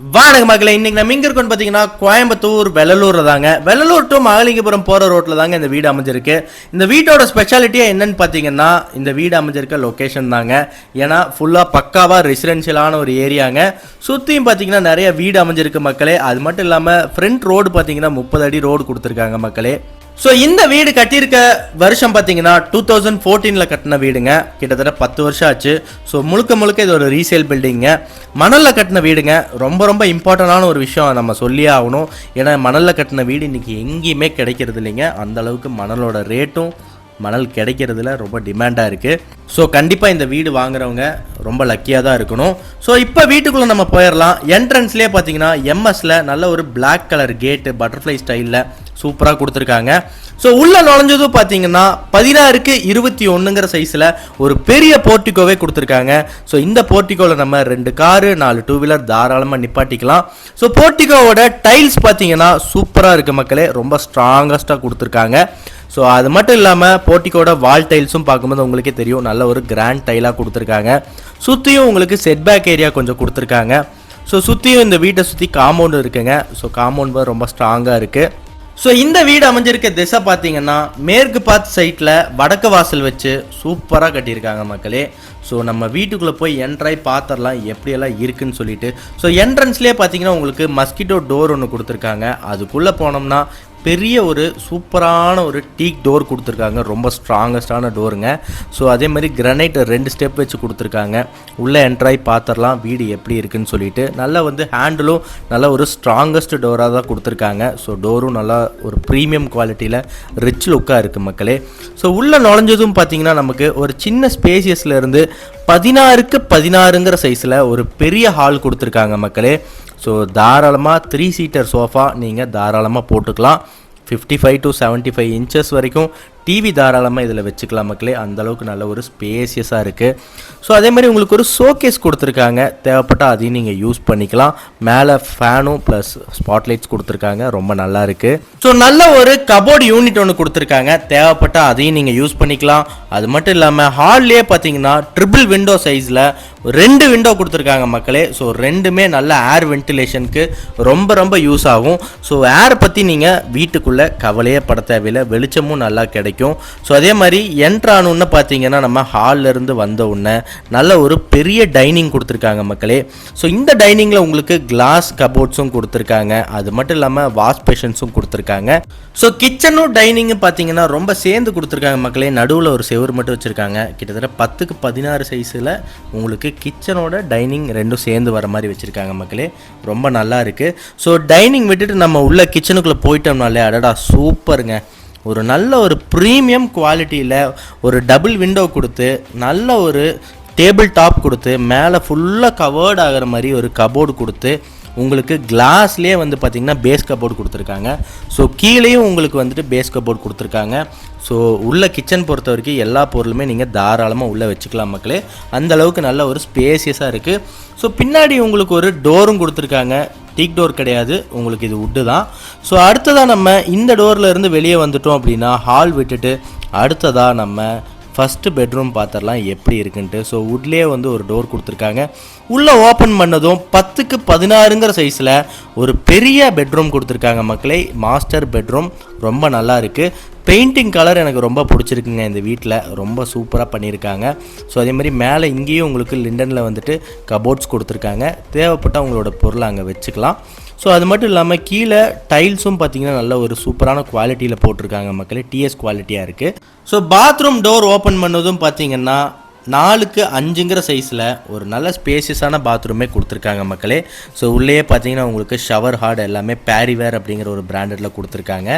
வணக்கம் மக்களே இன்னைக்கு நம்ம இங்க இருக்கோம்னு பார்த்தீங்கன்னா கோயம்புத்தூர் வெள்ளலூர் தாங்க. வெள்ளலூர் டு மகளிங்கபுரம் போகிற ரோட்டில் தாங்க இந்த வீடு அமைஞ்சிருக்கு. இந்த வீட்டோட ஸ்பெஷாலிட்டியே என்னன்னு பார்த்தீங்கன்னா இந்த வீடு அமைஞ்சிருக்க லொக்கேஷன் தாங்க. ஏன்னா ஃபுல்லாக பக்காவாக ரெசிடென்ஷியலான ஒரு ஏரியாங்க சுற்றியும் பார்த்தீங்கன்னா நிறைய வீடு அமைஞ்சிருக்கு மக்களே. அது மட்டும் இல்லாமல் ஃப்ரண்ட் ரோடு பார்த்தீங்கன்னா முப்பது அடி ரோடு கொடுத்துருக்காங்க மக்களே. ஸோ இந்த வீடு கட்டியிருக்க வருஷம் பார்த்தீங்கன்னா டூ தௌசண்ட் ஃபோர்டீனில் கட்டின வீடுங்க. கிட்டத்தட்ட பத்து வருஷம் ஆச்சு. ஸோ முழுக்க முழுக்க இது ஒரு ரீசேல் பில்டிங்க மணலில் கட்டின வீடுங்க. ரொம்ப ரொம்ப இம்பார்ட்டண்டான ஒரு விஷயம். நம்ம சொல்லியே ஆகணும். ஏன்னா மணலில் கட்டின வீடு இன்றைக்கி எங்கேயுமே கிடைக்கிறது இல்லைங்க. அந்த அளவுக்கு மணலோட ரேட்டும் மணல் கிடைக்கிறதுல ரொம்ப டிமாண்டாக இருக்குது ஸோ கண்டிப்பாக இந்த வீடு வாங்குறவங்க ரொம்ப லக்கியாக தான் இருக்கணும். ஸோ இப்போ வீட்டுக்குள்ளே நம்ம போயிடலாம் என்ட்ரன்ஸ்லேயே பார்த்தீங்கன்னா எம்எஸ்சில் நல்ல ஒரு பிளாக் கலர் கேட்டு பட்டர்ஃப்ளை ஸ்டைலில் சூப்பராக கொடுத்துருக்காங்க. ஸோ உள்ள நுழைஞ்சதும் பார்த்தீங்கன்னா பதினாறுக்கு இருபத்தி ஒன்றுங்கிற சைஸில் ஒரு பெரிய போர்ட்டிகோவே கொடுத்துருக்காங்க. ஸோ இந்த போர்ட்டிகோவில் நம்ம ரெண்டு காரு நாலு டூ வீலர் தாராளமாக நிப்பாட்டிக்கலாம். ஸோ போர்ட்டிகோவோட டைல்ஸ் பார்த்தீங்கன்னா சூப்பராக இருக்குது மக்களே. ரொம்ப ஸ்ட்ராங்கஸ்ட்டாக கொடுத்துருக்காங்க. ஸோ அது மட்டும் இல்லாமல் போர்ட்டிக்கோட வால் டைல்ஸும் பார்க்கும்போது உங்களுக்கே தெரியும் நல்ல ஒரு கிராண்ட் டைலாக கொடுத்துருக்காங்க. சுற்றியும் உங்களுக்கு செட்பேக் ஏரியா கொஞ்சம் கொடுத்துருக்காங்க. ஸோ சுற்றியும் இந்த வீட்டை சுற்றி காம்பவுண்டு இருக்குங்க. ஸோ காம்பவுண்ட் ரொம்ப ஸ்ட்ராங்காக இருக்குது ஸோ இந்த வீடு அமைஞ்சிருக்க திசை பார்த்தீங்கன்னா மேற்கு பார்த்து சைட்டில் வடக்கு வாசல் வச்சு சூப்பராக கட்டியிருக்காங்க மக்களே. ஸோ நம்ம வீட்டுக்குள்ளே போய் என்ட்ராய் பார்த்துடலாம் எப்படியெல்லாம் இருக்குன்னு சொல்லிட்டு. ஸோ என்ட்ரன்ஸ்லேயே பார்த்தீங்கன்னா உங்களுக்கு மஸ்கிட்டோ டோர் ஒன்று கொடுத்துருக்காங்க. அதுக்குள்ளே போனோம்னா பெரிய ஒரு சூப்பரான ஒரு டீக் டோர் கொடுத்துருக்காங்க. ரொம்ப ஸ்ட்ராங்கஸ்டான டோருங்க. ஸோ அதே மாதிரி கிரனைட் ரெண்டு ஸ்டெப் வச்சு கொடுத்துருக்காங்க. உள்ளே என்ட்ராய் பார்த்துடலாம் வீடு எப்படி இருக்குன்னு சொல்லிட்டு நல்லா வந்து ஹேண்டிலும் நல்லா ஒரு ஸ்ட்ராங்கஸ்ட் டோராக தான் கொடுத்துருக்காங்க. ஸோ டோரும் நல்லா ஒரு ப்ரீமியம் குவாலிட்டியில் ரிச் லுக்காக இருக்குது மக்களே. ஸோ உள்ளே நுழைஞ்சதும் பார்த்தீங்கன்னா நமக்கு ஒரு சின்ன ஸ்பேசியஸ்லேருந்து பதினாறுக்கு பதினாறுங்கிற சைஸில் ஒரு பெரிய ஹால் கொடுத்துருக்காங்க மக்களே. ஸோ தாராளமாக த்ரீ சீட்டர் சோஃபா நீங்கள் தாராளமாக போட்டுக்கலாம். Fifty five to seventy five inches வரைக்கும் டிவி தாராளமாக இதில் வச்சுக்கலாம் மக்களே. அந்த அளவுக்கு நல்ல ஒரு ஸ்பேசியஸாக இருக்குது ஸோ அதே மாதிரி உங்களுக்கு ஒரு ஷோகேஸ் கொடுத்துருக்காங்க. தேவைப்பட்டால் அதையும் நீங்கள் யூஸ் பண்ணிக்கலாம். மேலே ஃபேனும் ப்ளஸ் ஸ்பாட்லைட்ஸ் கொடுத்துருக்காங்க. ரொம்ப நல்லா இருக்குது ஸோ நல்ல ஒரு கபோர்டு யூனிட் ஒன்று கொடுத்துருக்காங்க. தேவைப்பட்டால் அதையும் நீங்கள் யூஸ் பண்ணிக்கலாம். அது மட்டும் இல்லாமல் ஹால்லேயே பார்த்தீங்கன்னா ட்ரிபிள் விண்டோ சைஸில் ரெண்டு விண்டோ கொடுத்துருக்காங்க மக்களே. ஸோ ரெண்டுமே நல்ல ஏர் வென்டிலேஷனுக்கு ரொம்ப ரொம்ப யூஸ் ஆகும். ஸோ ஏர் பற்றி நீங்கள் வீட்டுக்குள்ளே கவலையே பட தேவையில்லை. வெளிச்சமும் நல்லா கிடைக்கும். ஸோ அதே மாதிரி என்ட்ரானுன்னு பார்த்தீங்கன்னா நம்ம ஹாலிலேருந்து வந்த உடனே நல்ல ஒரு பெரிய டைனிங் கொடுத்துருக்காங்க மக்களே. ஸோ இந்த டைனிங்கில் உங்களுக்கு கிளாஸ் கபோர்ட்ஸும் கொடுத்துருக்காங்க. அது மட்டும் இல்லாமல் வாஷ் பேஷன்ஸும் கொடுத்துருக்காங்க. ஸோ கிச்சனும் டைனிங்கும் பார்த்தீங்கன்னா ரொம்ப சேர்ந்து கொடுத்துருக்காங்க மக்களே. நடுவில் ஒரு செவுரு மட்டும் வச்சுருக்காங்க. கிட்டத்தட்ட பத்துக்கு பதினாறு சைஸில் உங்களுக்கு கிச்சனோட டைனிங் ரெண்டும் சேர்ந்து வர மாதிரி வச்சுருக்காங்க மக்களே. ரொம்ப நல்லா இருக்குது ஸோ டைனிங் விட்டுட்டு நம்ம உள்ள கிச்சனுக்குள்ளே போயிட்டோம்னாலே அடடா சூப்பருங்க ஒரு நல்ல ஒரு ப்ரீமியம் குவாலிட்டியில் ஒரு டபுள் விண்டோ கொடுத்து நல்ல ஒரு டேபிள் டாப் கொடுத்து மேலே ஃபுல்லாக கவர்ட் ஆகிற மாதிரி ஒரு கபோர்டு கொடுத்து உங்களுக்கு கிளாஸ்லேயே வந்து பார்த்திங்கன்னா பேஸ் கபோர்டு கொடுத்துருக்காங்க. ஸோ கீழேயும் உங்களுக்கு வந்துட்டு பேஸ் கபோர்டு கொடுத்துருக்காங்க. ஸோ உள்ள கிச்சன் பொறுத்த வரைக்கும் எல்லா பொருளுமே நீங்கள் தாராளமாக உள்ளே வச்சுக்கலாம் மக்களே. அந்தளவுக்கு நல்ல ஒரு ஸ்பேசியஸாக இருக்குது ஸோ பின்னாடி உங்களுக்கு ஒரு டோரும் கொடுத்துருக்காங்க. டீக் டோர் கிடையாது உங்களுக்கு இது உட்டு தான். ஸோ அடுத்ததாக நம்ம இந்த டோரில் இருந்து வெளியே வந்துட்டோம் அப்படின்னா ஹால் விட்டுட்டு அடுத்ததாக நம்ம ஃபஸ்ட்டு பெட்ரூம் பார்த்துடலாம் எப்படி இருக்குன்ட்டு ஸோ வுட்லேயே வந்து ஒரு டோர் கொடுத்துருக்காங்க. உள்ளே ஓப்பன் பண்ணதும் பத்துக்கு பதினாறுங்கிற சைஸில் ஒரு பெரிய பெட்ரூம் கொடுத்துருக்காங்க மக்களே. மாஸ்டர் பெட்ரூம் ரொம்ப நல்லா இருக்குது பெயிண்டிங் கலர் எனக்கு ரொம்ப பிடிச்சிருக்குங்க இந்த வீட்டில் ரொம்ப சூப்பராக பண்ணியிருக்காங்க ஸோ அதே மாதிரி மேலே இங்கேயும் உங்களுக்கு லிண்டனில் வந்துட்டு கபோர்ட்ஸ் கொடுத்துருக்காங்க. தேவைப்பட்ட உங்களோட பொருளை அங்கே வச்சுக்கலாம். ஸோ அது மட்டும் இல்லாமல் கீழே டைல்ஸும் பார்த்தீங்கன்னா நல்ல ஒரு சூப்பரான குவாலிட்டியில் போட்டிருக்காங்க மக்களே. டிஎஸ் குவாலிட்டியாக இருக்குது ஸோ பாத்ரூம் டோர் ஓப்பன் பண்ணதும் பார்த்தீங்கன்னா நாலுக்கு அஞ்சுங்கிற சைஸில் ஒரு நல்ல ஸ்பேசியஸான பாத்ரூமே கொடுத்துருக்காங்க மக்களே. ஸோ உள்ளேயே பார்த்தீங்கன்னா உங்களுக்கு ஷவர் ஹார்ட் எல்லாமே பேரிவேர் அப்படிங்கிற ஒரு பிராண்டடில் கொடுத்துருக்காங்க.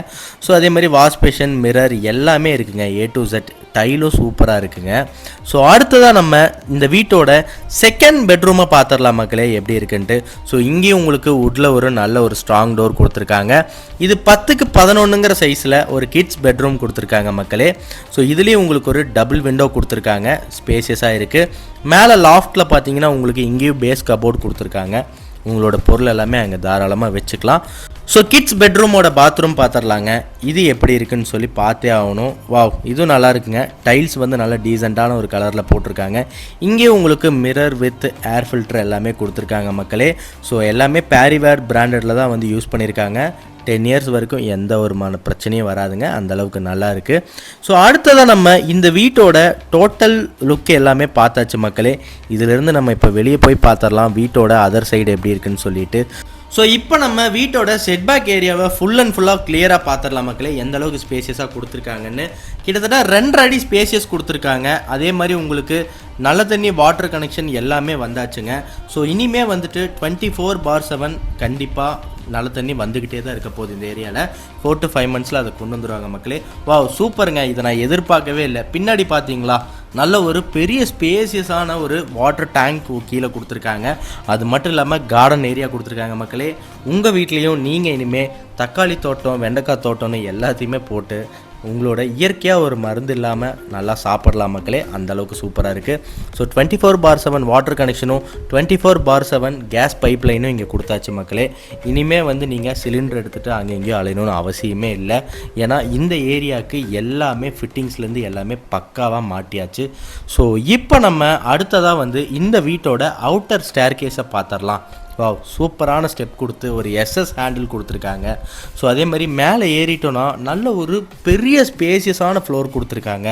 ஸோ அதே மாதிரி வாஷ் பேஷன் மிரர் எல்லாமே இருக்குங்க ஏ டு ஜெட் டைலும் சூப்பராக இருக்குங்க. ஸோ அடுத்ததாக நம்ம இந்த வீட்டோட செகண்ட் பெட்ரூமை பார்த்துடலாம் மக்களே எப்படி இருக்குன்ட்டு. ஸோ இங்கேயும் உங்களுக்கு வுட்டில் ஒரு நல்ல ஒரு ஸ்ட்ராங் டோர் கொடுத்துருக்காங்க. இது பத்துக்கு பதினொன்றுங்கிற சைஸில் ஒரு கிட்ஸ் பெட்ரூம் கொடுத்துருக்காங்க மக்களே. ஸோ இதுலேயும் உங்களுக்கு ஒரு டபுள் விண்டோ கொடுத்துருக்காங்க. ஸ்பேசியஸாக இருக்குது மேலே லாஃப்ட்டில் பார்த்தீங்கன்னா உங்களுக்கு இங்கேயும் பேஸ் கபோர்ட் கொடுத்துருக்காங்க. உங்களோட பொருள் எல்லாமே அங்கே தாராளமாக வச்சுக்கலாம். ஸோ கிட்ஸ் பெட்ரூமோட பாத்ரூம் பார்த்துடலாங்க இது எப்படி இருக்குன்னு சொல்லி பார்த்தே ஆகணும். வாவ் இதுவும் நல்லா இருக்குங்க. டைல்ஸ் வந்து நல்லா டீசெண்டான ஒரு கலரில் போட்டிருக்காங்க. இங்கே உங்களுக்கு மிரர் வித் ஏர் ஃபில்டர் எல்லாமே கொடுத்துருக்காங்க மக்களே. ஸோ எல்லாமே பேரிவேர் பிராண்டடில் தான் வந்து யூஸ் பண்ணியிருக்காங்க டென் இயர்ஸ் வரைக்கும் எந்த ஒரு மன பிரச்சனையும் வராதுங்க. அந்தளவுக்கு நல்லா இருக்குது ஸோ அடுத்ததாக நம்ம இந்த வீட்டோட டோட்டல் லுக் எல்லாமே பார்த்தாச்சு மக்களே. இதிலிருந்து நம்ம இப்போ வெளியே போய் பார்த்துடலாம் வீட்டோட அதர் சைடு எப்படி இருக்குன்னு சொல்லிட்டு. ஸோ இப்போ நம்ம வீட்டோட செட்பேக் ஏரியாவை ஃபுல் அண்ட் ஃபுல்லாக கிளியராக பார்த்துடலாம் மக்களே. எந்த அளவுக்கு ஸ்பேசியஸாக கொடுத்துருக்காங்கன்னு. கிட்டத்தட்ட ரெண்டரை அடி ஸ்பேசியஸ் கொடுத்துருக்காங்க. அதே மாதிரி உங்களுக்கு நல்ல தண்ணி வாட்டர் கனெக்ஷன் எல்லாமே வந்தாச்சுங்க. ஸோ இனிமே வந்துட்டு டுவெண்ட்டி ஃபோர் பார் செவன் கண்டிப்பாக நல்ல தண்ணி வந்துக்கிட்டே தான் இருக்க போகுது இந்த ஏரியாவில் ஃபோர் டு ஃபைவ் மந்த்ஸில் அதை கொண்டு வந்துருவாங்க மக்களே. வாவ் சூப்பருங்க. இதை நான் எதிர்பார்க்கவே இல்லை. பின்னாடி பார்த்தீங்களா நல்ல ஒரு பெரிய ஸ்பேசியஸான ஒரு வாட்டர் டேங்க் கீழே கொடுத்துருக்காங்க. அது மட்டும் இல்லாமல் கார்டன் ஏரியா கொடுத்துருக்காங்க மக்களே. உங்கள் வீட்லேயும் நீங்கள் இனிமேல் தக்காளி தோட்டம் வெண்டைக்காய் தோட்டம்னு எல்லாத்தையுமே போட்டு உங்களோட இயற்கையாக ஒரு மருந்து இல்லாமல் நல்லா சாப்பிடலாம் மக்களே. அந்த அளவுக்கு சூப்பராக இருக்குது so twenty four by seven water கனெக்ஷனும் twenty four by seven gas pipe லைனும் இங்கே கொடுத்தாச்சு மக்களே. இனிமே வந்து நீங்கள் சிலிண்டர் எடுத்துகிட்டு அங்கே எங்கேயும் அலையணும்னு அவசியமே இல்லை. ஏன்னா இந்த ஏரியாவுக்கு எல்லாமே ஃபிட்டிங்ஸ்லேருந்து எல்லாமே பக்காவாக மாட்டியாச்சு. ஸோ இப்போ நம்ம அடுத்ததாக வந்து இந்த வீட்டோட அவுட்டர் ஸ்டேர் கேஸை பார்த்துடலாம். வா சூப்பரான ஸ்டெப் கொடுத்து ஒரு எஸ்எஸ் ஹேண்டில் கொடுத்துருக்காங்க. ஸோ அதே மாதிரி மேலே ஏறிட்டோன்னா நல்ல ஒரு பெரிய ஸ்பேசியஸான ஃப்ளோர் கொடுத்துருக்காங்க.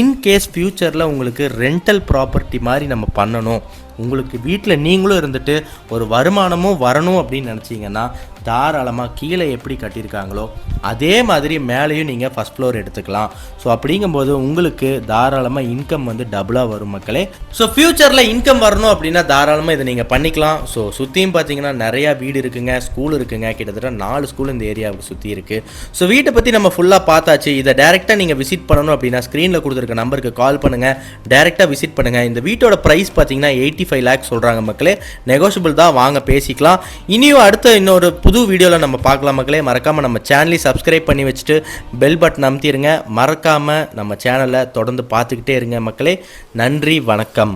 இன்கேஸ் ஃப்யூச்சரில் உங்களுக்கு ரெண்டல் ப்ராப்பர்ட்டி மாதிரி நம்ம பண்ணணும். உங்களுக்கு வீட்டில் நீங்களும் இருந்துட்டு ஒரு வருமானமும் வரணும் அப்படின்னு நினச்சிங்கன்னா தாராளமாக கீழே எப்படி கட்டியிருக்காங்களோ அதே மாதிரி மேலேயும் நீங்கள் ஃபஸ்ட் ஃப்ளோர் எடுத்துக்கலாம். ஸோ அப்படிங்கும்போது உங்களுக்கு தாராளமாக இன்கம் வந்து டபுளாக வரும் மக்களே. ஸோ ஃப்யூச்சரில் இன்கம் வரணும் அப்படின்னா தாராளமாக இதை நீங்கள் பண்ணிக்கலாம். ஸோ சுற்றியும் பார்த்தீங்கன்னா நிறையா வீடு இருக்குங்க ஸ்கூல் இருக்குங்க. கிட்டத்தட்ட நாலு ஸ்கூல் இந்த ஏரியாவுக்கு சுற்றி இருக்குது ஸோ வீட்டை பற்றி நம்ம ஃபுல்லாக பார்த்தாச்சு. இதை டேரெக்டாக நீங்கள் விசிட் பண்ணணும் அப்படின்னா ஸ்க்ரீனில் கொடுத்துருக்க நம்பருக்கு கால் பண்ணுங்கள் டேரெக்டாக விசிட் பண்ணுங்கள் இந்த வீட்டோட ப்ரைஸ் பார்த்தீங்கன்னா எயிட்டி ஃபைவ் லேக்ஸ் சொல்கிறாங்க மக்களே. நெகோஷியபிள் தான். வாங்க பேசிக்கலாம். இனியும் அடுத்த இன்னொரு புது வீடியோவில் நம்ம பார்க்கலாம் மக்களே. மறக்காமல் நம்ம சேனலையும் சப்ஸ்கிரைப் பண்ணி வச்சுட்டு பெல் பட்டன் அமுத்திடுங்க மறக்காமல் நம்ம சேனலை தொடர்ந்து பார்த்துக்கிட்டே இருங்க மக்களே. நன்றி வணக்கம்.